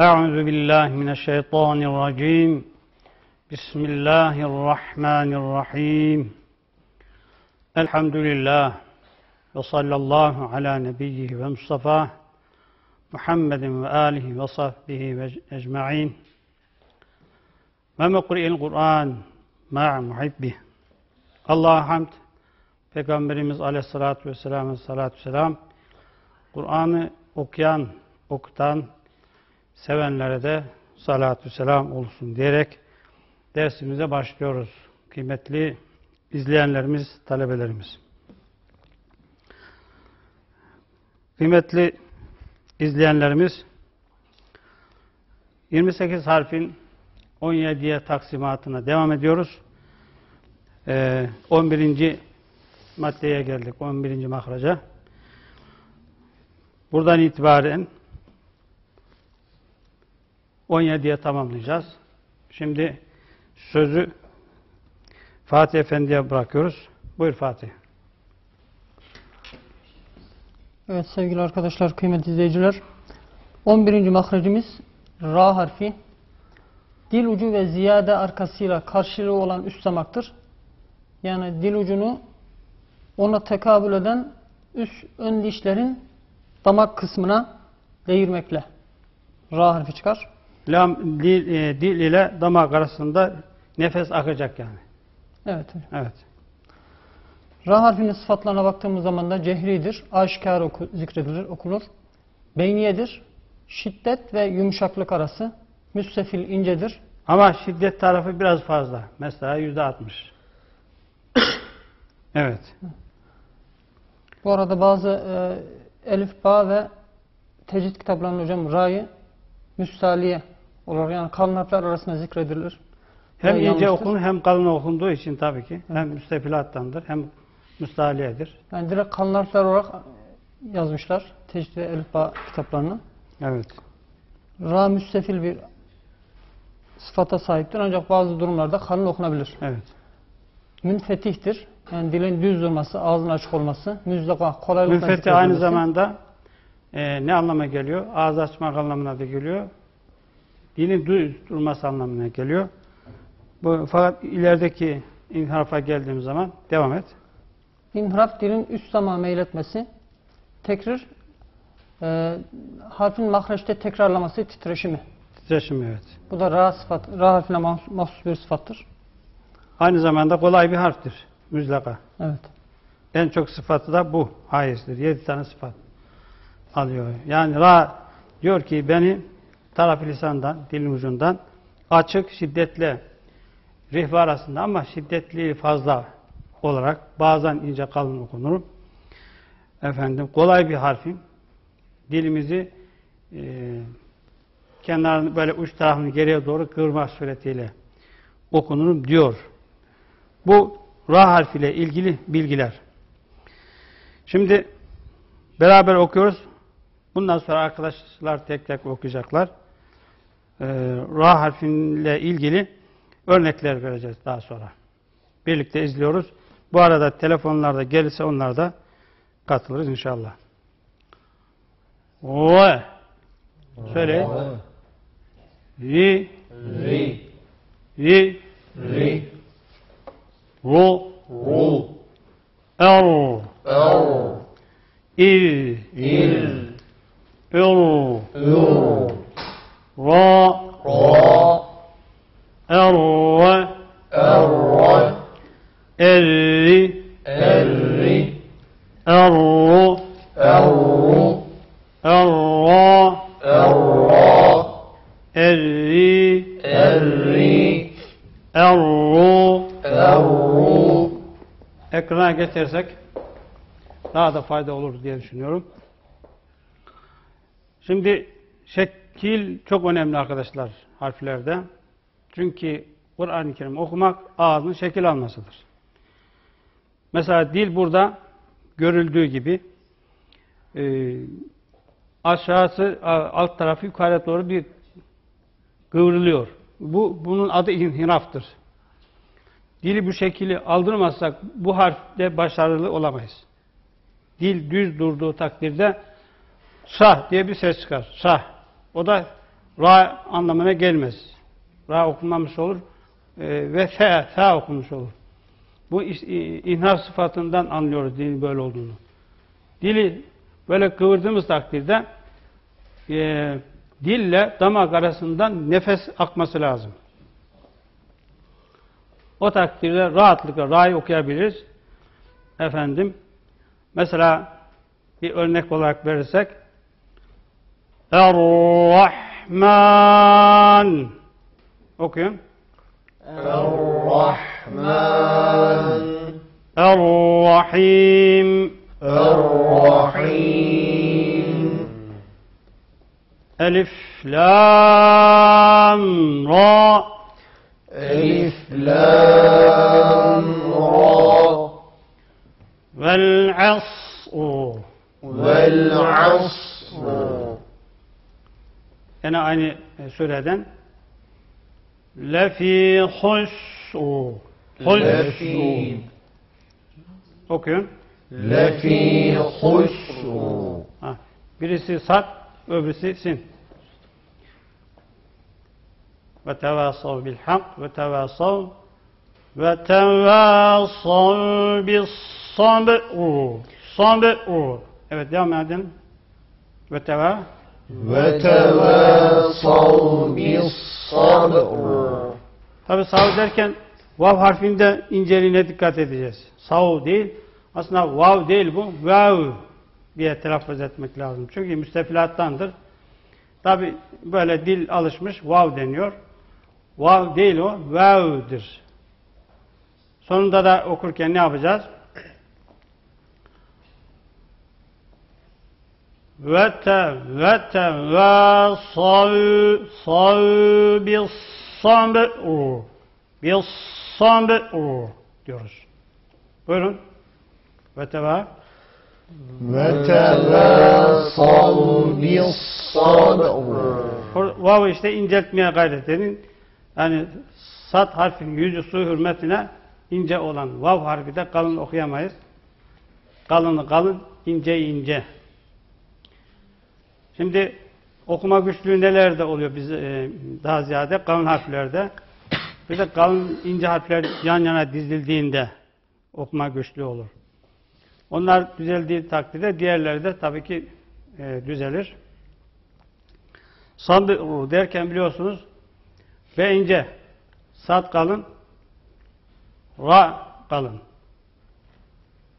أعوذ بالله من الشيطان الرجيم بسم الله الرحمن الرحيم الحمد لله وصلى الله على نبيه ومصطفاه محمد وآله وصحبه أجمعين ومقرئ القرآن مع محبه Allah'a hamd, Peygamberimiz Aleyhisselatü Vesselam'a salatu selam, Kur'an'ı okuyan, okutan, sevenlere de salatü selam olsun diyerek dersimize başlıyoruz. Kıymetli izleyenlerimiz, talebelerimiz. Kıymetli izleyenlerimiz 28 harfin 17'ye taksimatına devam ediyoruz. Ee, 11. maddeye geldik. 11. mahraca. Buradan itibaren 17'ye tamamlayacağız. Şimdi sözü Fatih Efendi'ye bırakıyoruz. Buyur Fatih. Evet sevgili arkadaşlar, kıymetli izleyiciler. 11. mahrecimiz Ra harfi. Dil ucu ve ziyade arkasıyla karşılığı olan üst damaktır. Yani dil ucunu ona tekabül eden üst ön dişlerin damak kısmına değirmekle Ra harfi çıkar. Lam, dil, e, dil ile damak arasında nefes akacak yani. Evet. Evet. Ra harfinin sıfatlarına baktığımız zaman da cehridir, aşikar oku, zikredilir, okunur. Beyniyedir, şiddet ve yumuşaklık arası. Müstefil incedir. Ama şiddet tarafı biraz fazla. Mesela yüzde altmış. evet. Bu arada bazı e, elif, ba ve tecid kitaplarında hocam ra'yı müstaliye olarak yani kalın harfler arasında zikredilir. Hem Bu ince okunur hem kalın okunduğu için tabii ki. Hem müstefilattandır hem müstahliyedir. Yani direkt kalın harfler olarak yazmışlar tecid ve elif, ba kitaplarını. Evet. Ra müstefil bir sıfata sahiptir ancak bazı durumlarda kalın okunabilir. Evet. Münfetihtir. Yani dilin düz durması, ağzın açık olması. Müzdaka, kolaylıkla Münfeti aynı zamanda e, ne anlama geliyor? Ağız açmak anlamına da geliyor. Dilin düz durması anlamına geliyor. Bu, fakat ilerideki inharafa geldiğimiz zaman devam et. İnhiraf dilin üst damağa meyletmesi. Tekrar e, harfin mahreçte tekrarlaması, titreşimi. Titreşim evet. Bu da ra sıfat, ra harfine mahsus, bir sıfattır. Aynı zamanda kolay bir harftir. Müzlaka. Evet. En çok sıfatı da bu. Hayızdır. Yedi tane sıfat alıyor. Yani ra diyor ki beni taraf lisandan, dilin ucundan açık, şiddetle rihva arasında ama şiddetli fazla olarak bazen ince kalın okunur. Efendim kolay bir harfim. Dilimizi e, kenarını böyle uç tarafını geriye doğru kırmak suretiyle okunurum diyor. Bu ra harfiyle ilgili bilgiler. Şimdi beraber okuyoruz. Bundan sonra arkadaşlar tek tek okuyacaklar. Ee, ra harfiyle ilgili örnekler vereceğiz daha sonra. Birlikte izliyoruz. Bu arada telefonlarda gelirse onlar da katılırız inşallah. Ve Söyle. Ri. Ri, Ri. Ri, Ru. Ru, Er er, İr il, Ür ur, Ra. Ra, Er er, Erri. Erri, Erru. Erru, Erra. Erra, Erri. Erri, Erru. Erru, Ekrana getirsek daha da fayda olur diye düşünüyorum. Şimdi şekil çok önemli arkadaşlar harflerde. Çünkü Kur'an-ı Kerim okumak ağzın şekil almasıdır. Mesela dil burada görüldüğü gibi e, aşağısı alt tarafı yukarı doğru bir kıvrılıyor. Bu bunun adı inhiraftır. Dili bu şekilde aldırmazsak bu harfte başarılı olamayız. Dil düz durduğu takdirde sah diye bir ses çıkar. Sah. O da ra anlamına gelmez. Ra okunmamış olur e, ve fe, fe okunmuş olur. Bu is- i- inhar sıfatından anlıyoruz dilin böyle olduğunu. Dili böyle kıvırdığımız takdirde e, dille damak arasından nefes akması lazım. O takdirde rahatlıkla ra'yı okuyabiliriz. Efendim, mesela bir örnek olarak verirsek الرحمن. أوكي. الرحمن الرحيم. الرحيم ألف لام را ألف لام را. والعصر. والعصر. Yine aynı e, sureden Lefi hus'u Hus'u Okuyun. Lefi hus'u Birisi sat, öbürsü sin. Ve tevasav bil hak ve tevasav ve tevasav bis sabr. Sabr. Evet devam edin. Ve tevasav وتواصوا بالصبر Tabi sav derken vav harfinde inceliğine dikkat edeceğiz. Sav değil. Aslında vav değil bu. Vav diye telaffuz etmek lazım. Çünkü müstefilattandır. Tabi böyle dil alışmış vav deniyor. Vav değil o. Vav'dır. Sonunda da okurken ne yapacağız? vete vete ve sav sav bir sabr bir sabr diyoruz. Buyurun. Veteva Vetevâsav bis sabr. Vav işte inceltmeye gayret edin. Yani sat harfin yüzüsü hürmetine ince olan vav harfi de kalın okuyamayız. Kalını kalın, ince ince. Şimdi okuma güçlüğü nelerde oluyor biz e, daha ziyade kalın harflerde. Bir de kalın ince harfler yan yana dizildiğinde okuma güçlüğü olur. Onlar düzeldiği takdirde diğerleri de tabii ki e, düzelir. Sabru derken biliyorsunuz ve ince, sat kalın, ra kalın.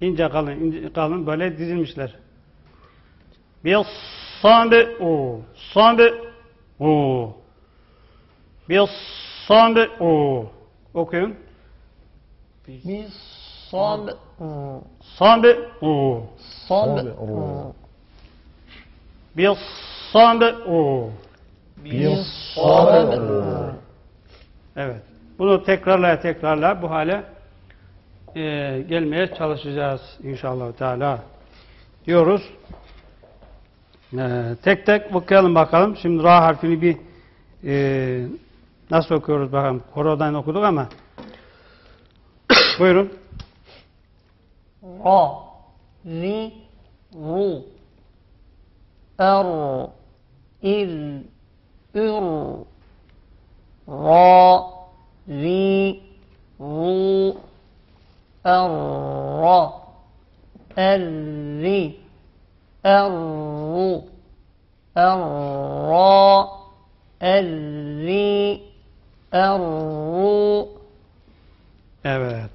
İnce kalın, ince kalın böyle dizilmişler. Bir sambe o. Sambe o. Bir sambe o. Okuyun. Bir sambe o. Sambe o. Sambe o. bir sambe o. Bir sambe o. Evet. Bunu tekrarlaya tekrarla bu hale e, gelmeye çalışacağız inşallah teala diyoruz. E, tek tek okuyalım bakalım. Şimdi ra harfini bir e, nasıl okuyoruz bakalım. Korodan okuduk ama buyurun. ra ri ru er ir ür ra ri ru er ra er ri er ri er ru Evet.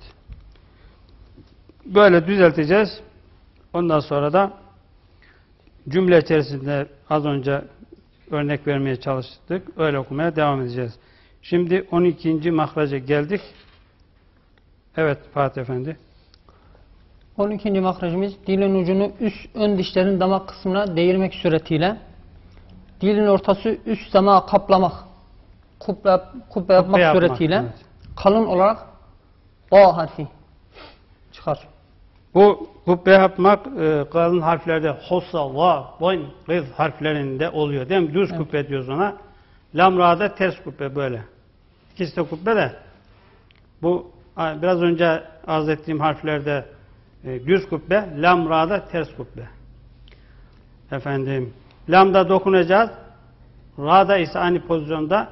Böyle düzelteceğiz. Ondan sonra da cümle içerisinde az önce örnek vermeye çalıştık. Öyle okumaya devam edeceğiz. Şimdi 12. mahraca geldik. Evet Fatih Efendi. 12. mahrajımız dilin ucunu üst ön dişlerin damak kısmına değirmek suretiyle dilin ortası üst damağı kaplamak kubbe, kubbe yapmak Kubbe yapmak, suretiyle evet. kalın olarak ba harfi çıkar. Bu kubbe yapmak e, kalın harflerde hossa, va, boyn, gız harflerinde oluyor değil mi? Düz kubbe diyoruz ona. Lamra'da ters kubbe böyle. İkisi de kubbe de bu biraz önce arz ettiğim harflerde e, düz kubbe, lamra'da ters kubbe. Efendim, lamda dokunacağız. Ra'da ise aynı pozisyonda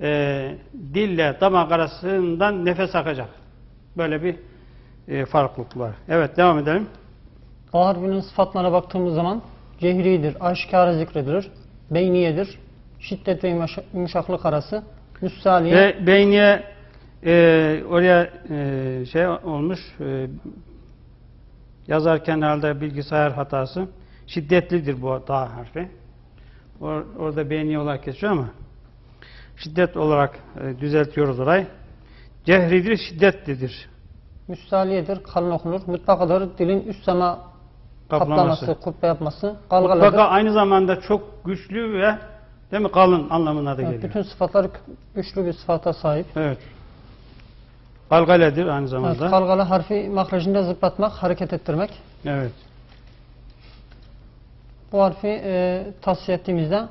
e, dille damak arasından nefes akacak. Böyle bir e, farklılık var. Evet devam edelim. A harfinin sıfatlarına baktığımız zaman cehridir, aşikara zikredilir, beyniyedir, şiddet ve yumuşa- yumuşaklık arası, müssaliye, Ve beyniye e, oraya e, şey olmuş e, yazarken herhalde bilgisayar hatası şiddetlidir bu da harfi. Or- orada beyniye olarak geçiyor ama şiddet olarak e, düzeltiyoruz orayı. Cehridir, şiddetlidir. müssaliyedir, kalın okunur, mutlakadır, dilin üst sema Kaplaması. kaplaması, kubbe yapması, Mutlaka aynı zamanda çok güçlü ve değil mi kalın anlamına da geliyor. bütün sıfatlar güçlü bir sıfata sahip. Evet. Galgaledir aynı Evet, zamanda. kalgalı harfi mahrecinde zıplatmak, hareket ettirmek. Evet. Bu harfi e, tavsiye ettiğimizde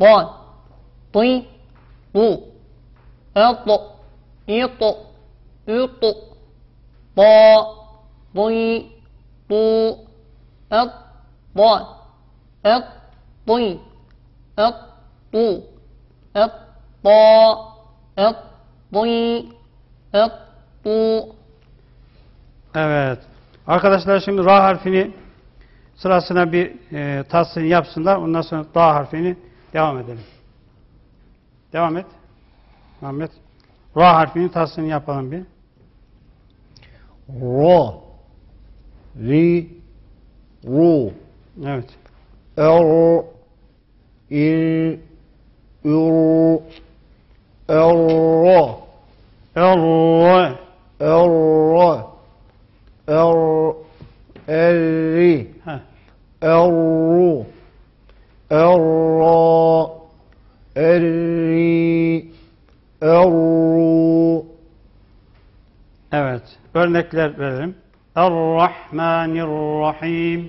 Don, Duy, Du, Etto, İtto, Ütto, Ba, Duy, Du, Et, Don, Et, Duy, Et, Du, Et, Ba, Et, Duy, Evet. Arkadaşlar şimdi ra harfini sırasına bir e, tahsin yapsınlar. Ondan sonra da harfini devam edelim. Devam et. Muhammed. Ra harfini tahsin yapalım bir. Ra. Ri. Ru. Evet. Er. İr. Ür. Er. Er. Er. Er. Erri. Heh. Er. Er. Erri. Er. Evet. Örnekler verelim. Er-Rahmanir-Rahim.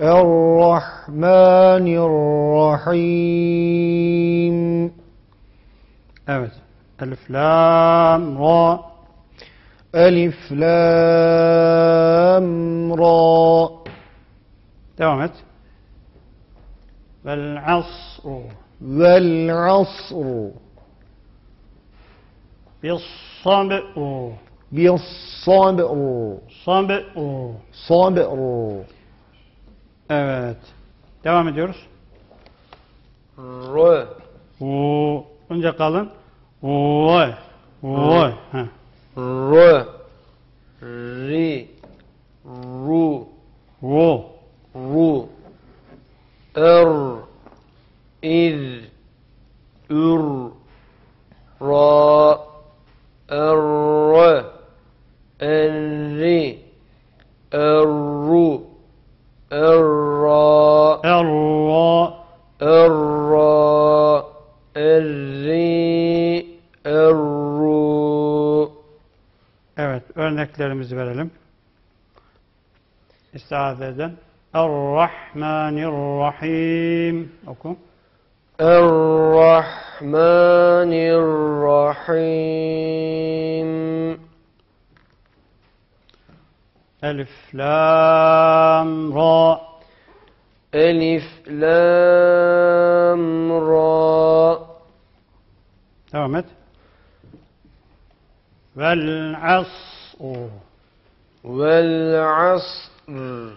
Errahmanirrahim. Evet. Elif, Lam, Ra. Elif, Lam, Ra. Devam et. Vel asr. Vel asr. Bis sabr. Bis sabr. Sabr. Sabr. Evet. Devam ediyoruz. R. U. Önce kalın. Vay. Vay. Heh. R. Ri. Ru. Ru. Ru. Er. İr. Ür. Ra. Er. Erri. Erru. Erra. Örneklerimizi verelim. İstiade eden. Er-Rahmanir-Rahim. Oku. Errahmanirrahim. Elif, Lam, Ra. Elif, Lam, Ra. Devam et. Vel asr. o. Vel asr.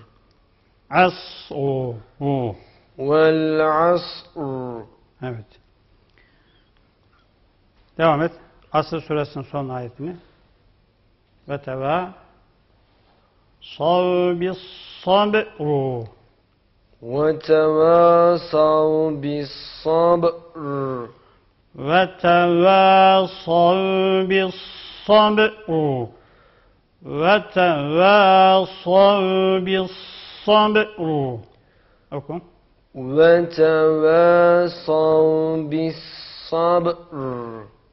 As Evet. Devam et. Asr suresinin son ayetini. Ve teva savbis sabru. Ve teva savbis sabr. Ve teva savbis sabru. Oku. وتواصوا بالصبر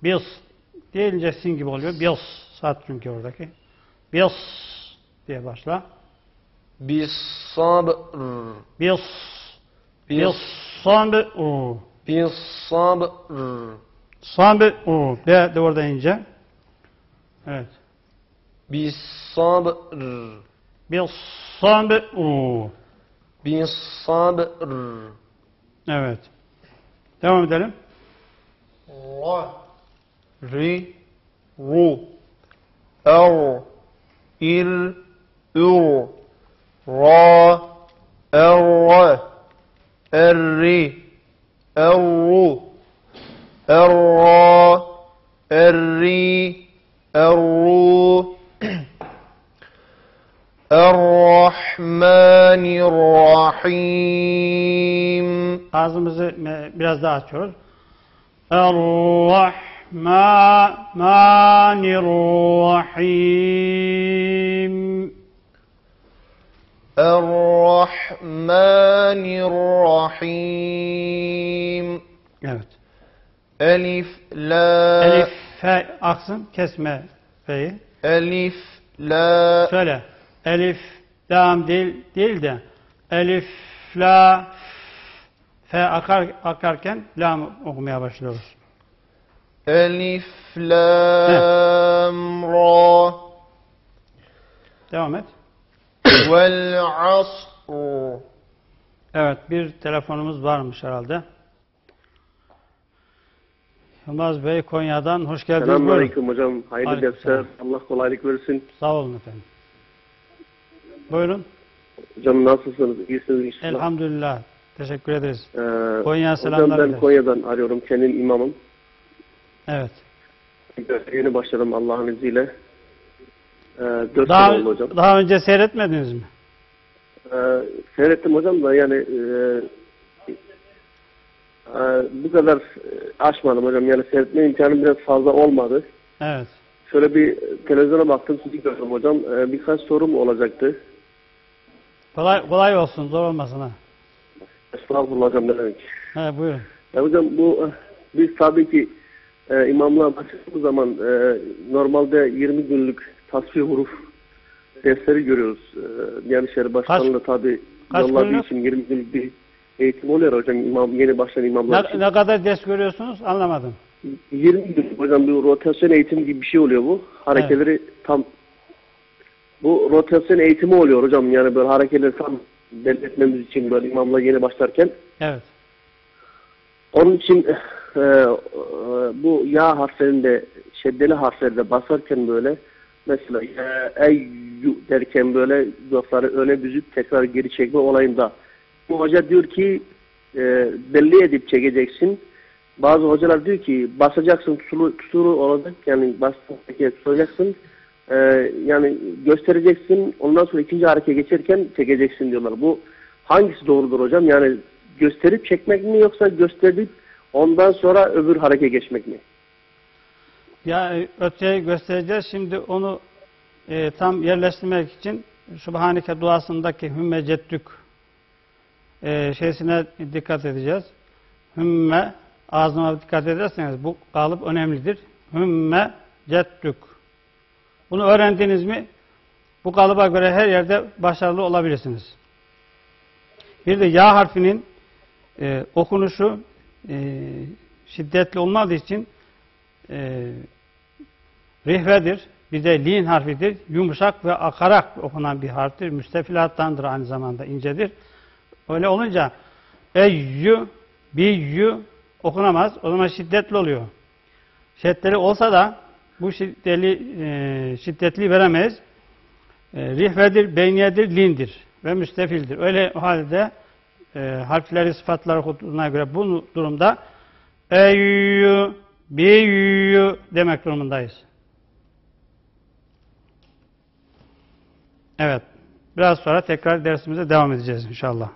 Bis deyince sin gibi oluyor. Bis. Saat çünkü oradaki. Bis diye başla. بالصبر Bis. Bis sabru. بالصبر Sabru. De, de orada ince. Evet. Bisabr. Bisabr. Bisabr. Evet. Devam edelim. Ra. Ri. Ru. Er. İr. Ür. Ra. Er. Erri. Erru. Erra. Erri. Erru. Errahmanirrahim. Ağzımızı e, biraz daha açıyoruz. Errahmanirrahim. Errahmanirrahim. Evet. Elif, la, Elif, fe aksın, kesme fe'yi. elif, la, Şöyle. Elif, lam değil, değil de elif, la, fe akar, akarken lam okumaya başlıyoruz. elif, lam, ra, Devam et. vel asr. Evet, bir telefonumuz varmış herhalde. Yılmaz Bey Konya'dan hoş geldiniz. Buyurun. Selamünaleyküm hocam. Hayırlı dersler. Allah kolaylık versin. Sağ olun efendim. Buyurun. Hocam nasılsınız? İyisiniz inşallah. Elhamdülillah. Teşekkür ederiz. Ee, Konya'ya hocam selamlar ben dileriz. Konya'dan arıyorum. Kendim imamım. Evet. Yeni başladım Allah'ın izniyle. Ee, dört Daha, oldu hocam. daha önce seyretmediniz mi? Ee, seyrettim hocam da yani e, e, bu kadar e, aşmadım hocam. Yani seyretme imkanım biraz fazla olmadı. Evet. Şöyle bir televizyona baktım, sizi gördüm hocam. Ee, birkaç sorum olacaktı. Kolay, kolay olsun, zor olmasın ha. Estağfurullah hocam ne demek. He, buyurun. Ya hocam bu eh, biz tabii ki e, imamlığa başladığımız zaman e, normalde 20 günlük tasfih huruf dersleri görüyoruz. E, yani şehir başkanlığı tabii yolladığı için 20 günlük bir eğitim oluyor hocam imam, yeni başlayan imamlar Ne, için. ne kadar ders görüyorsunuz anlamadım. 20 günlük hocam bir rotasyon eğitimi gibi bir şey oluyor bu. Hareketleri tam bu rotasyon eğitimi oluyor hocam yani böyle hareketleri tam belli etmemiz için böyle imamla yeni başlarken Evet. Onun için e, e, bu ya harflerinde şeddeli harflerde basarken böyle mesela ya, ey yu derken böyle dudakları öne büzüp tekrar geri çekme olayında bu hoca diyor ki e, belli edip çekeceksin. Bazı hocalar diyor ki basacaksın tutulu, tutulu olacak yani bastığın tutacaksın. E, yani göstereceksin ondan sonra ikinci harekete geçerken çekeceksin diyorlar. Bu hangisi doğrudur hocam? Yani gösterip çekmek mi yoksa gösterip ondan sonra öbür harekete geçmek mi? Ya e, öteye göstereceğiz. Şimdi onu e, tam yerleştirmek için Subhaneke duasındaki hümme ceddük e, şeysine dikkat edeceğiz. Hümme ağzına dikkat ederseniz bu kalıp önemlidir. Hümme ceddük. Bunu öğrendiniz mi bu kalıba göre her yerde başarılı olabilirsiniz. Bir de ya harfinin e, okunuşu e, şiddetli olmadığı için e, rihvedir. Bir de lin harfidir. Yumuşak ve akarak okunan bir harftir. Müstefilattandır aynı zamanda incedir. Öyle olunca eyyü, biyyü okunamaz. O zaman şiddetli oluyor. Şiddetli olsa da bu şiddetli, e, şiddetli veremeyiz. E, rihvedir, beyniyedir, lindir ve müstefildir. Öyle o halde e, harfleri, sıfatları okuduğuna göre bu durumda eyyü, biyyü demek durumundayız. Evet. Biraz sonra tekrar dersimize devam edeceğiz inşallah.